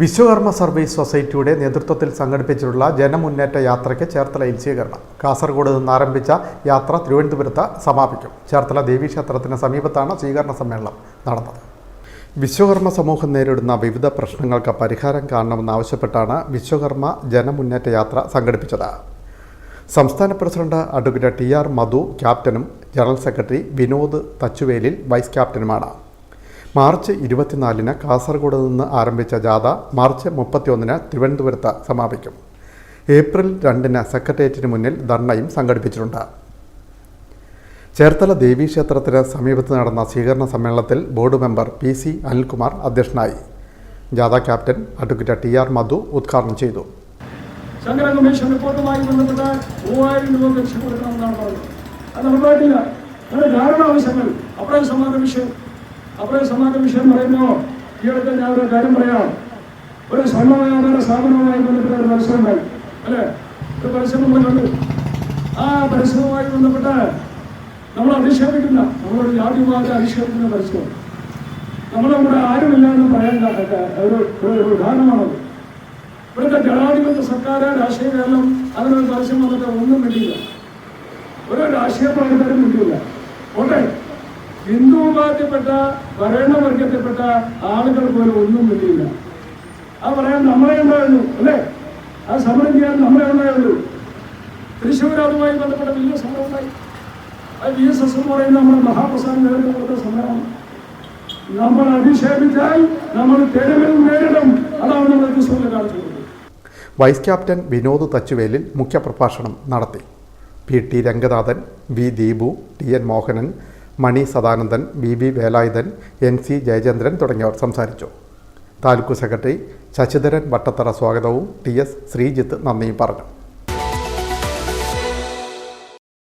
Vishwakarma service സൊസൈറ്റിയുടെ നേതൃത്വത്തിൽ സംഘടിപ്പിച്ചിട്ടുള്ള ജനമുന്നേറ്റ യാത്രയ്ക്ക് ചേർത്തലയിൽ സ്വീകരണം കാസർഗോഡ് നിന്ന് ആരംഭിച്ച യാത്ര തിരുവനന്തപുരത്ത് സമാപിക്കും. ചേർത്തല ദേവീക്ഷേത്രത്തിന് സമീപത്താണ് സ്വീകരണ സമ്മേളനം നടന്നത്. വിശ്വകർമ്മ സമൂഹം നേരിടുന്ന വിവിധ പ്രശ്നങ്ങൾക്ക് പരിഹാരം കാണണമെന്നാവശ്യപ്പെട്ടാണ് വിശ്വകർമ്മ ജനമുന്നേറ്റ യാത്ര സംഘടിപ്പിച്ചത്. സംസ്ഥാന president advocate T R Madhu ക്യാപ്റ്റനും general secretary Vinod Thachuvelil vice ക്യാപ്റ്റനുമാണ്. March ഇരുപത്തിനാലിന് കാസർഗോഡ് നിന്ന് ആരംഭിച്ച ജാഥ മാർച്ച് മുപ്പത്തിയൊന്നിന് തിരുവനന്തപുരത്ത് സമാപിക്കും. ഏപ്രിൽ രണ്ടിന് സെക്രട്ടേറിയറ്റിന് മുന്നിൽ ധർണയും സംഘടിപ്പിച്ചിട്ടുണ്ട്. ചേർത്തല ദേവീക്ഷേത്രത്തിന് സമീപത്ത് നടന്ന സ്വീകരണ സമ്മേളനത്തിൽ board member P C Anilkumar അധ്യക്ഷനായി. ജാഥ captain advocate T R Madhu ഉദ്ഘാടനം ചെയ്തു. ശങ്കര കമ്മീഷൻ റിപ്പോർട്ടുമായി ബന്ധപ്പെട്ട് ആവശ്യങ്ങൾ. സമാധാന വിഷയം അപ്രയ സമാന വിഷയം പറയുമ്പോൾ ഈ അടുത്ത് ഞാൻ ഒരു കാര്യം പറയാം. ഒരു സ്വർണ വ്യാപാര സ്ഥാപനവുമായി ബന്ധപ്പെട്ട ഒരു പരസ്യം ഉണ്ടായി അല്ലേ? ഒരു പരസ്യം നമ്മൾ കണ്ടു ആ പരസ്യവുമായി ബന്ധപ്പെട്ട് നമ്മൾ അധിക്ഷേപിക്കുന്ന നമ്മളൊരു ജാതിവാദ അധിക്ഷേപിക്കുന്ന പരസ്യം നമ്മളിവിടെ ആരുമില്ല എന്ന് ക- ഒരു ഒരു ഉദാഹരണമാണത് ഇവിടുത്തെ ജനാധിപത്യ സർക്കാർ രാഷ്ട്രീയ കേരളം അതിനൊരു പരസ്യം വന്നിട്ട് ഒന്നും കിട്ടിയില്ല ഒരു രാഷ്ട്രീയ പ്രവർത്തനം കിട്ടിയില്ല ഓട്ടെ ഹിന്ദു വിഭാഗത്തിൽപ്പെട്ട ഭരണവർഗത്തിൽപ്പെട്ട ആളുകൾ പോലും ഒന്നും വേണ്ടിയില്ല ആ പറയാൻ നമ്മളെ ഉണ്ടായിരുന്നു അല്ലേ? ആ സമരം ചെയ്യാൻ നമ്മളെ ഉണ്ടായിരുന്നു തൃശ്ശൂർ അതുമായി ബന്ധപ്പെട്ട വലിയ സമരം ആ വി എസ് എസ് എന്ന് പറയുന്ന നമ്മുടെ മഹാപ്രസാദ് നേതൃത്വം കൊടുത്ത സമരമാണ് നമ്മൾ അധിക്ഷേപിച്ചാൽ നമ്മൾ തെരുവിൽ നേരിടും. അതാണ് നമ്മൾ തൃശ്ശൂരിൽ കാണിച്ചു വൈസ് ക്യാപ്റ്റൻ വിനോദ് തച്ചുവേലിൽ മുഖ്യപ്രഭാഷണം നടത്തി. P T Ranganathan V Deepu T N Mohanan Mani Sadanandan V B Velayudhan N C Jayachandran തുടങ്ങിയവർ സംസാരിച്ചു. താലൂക്ക് സെക്രട്ടറി ശശിധരൻ വട്ടത്തറ സ്വാഗതവും ടി എസ് ശ്രീജിത്ത് നന്ദിയും പറഞ്ഞു.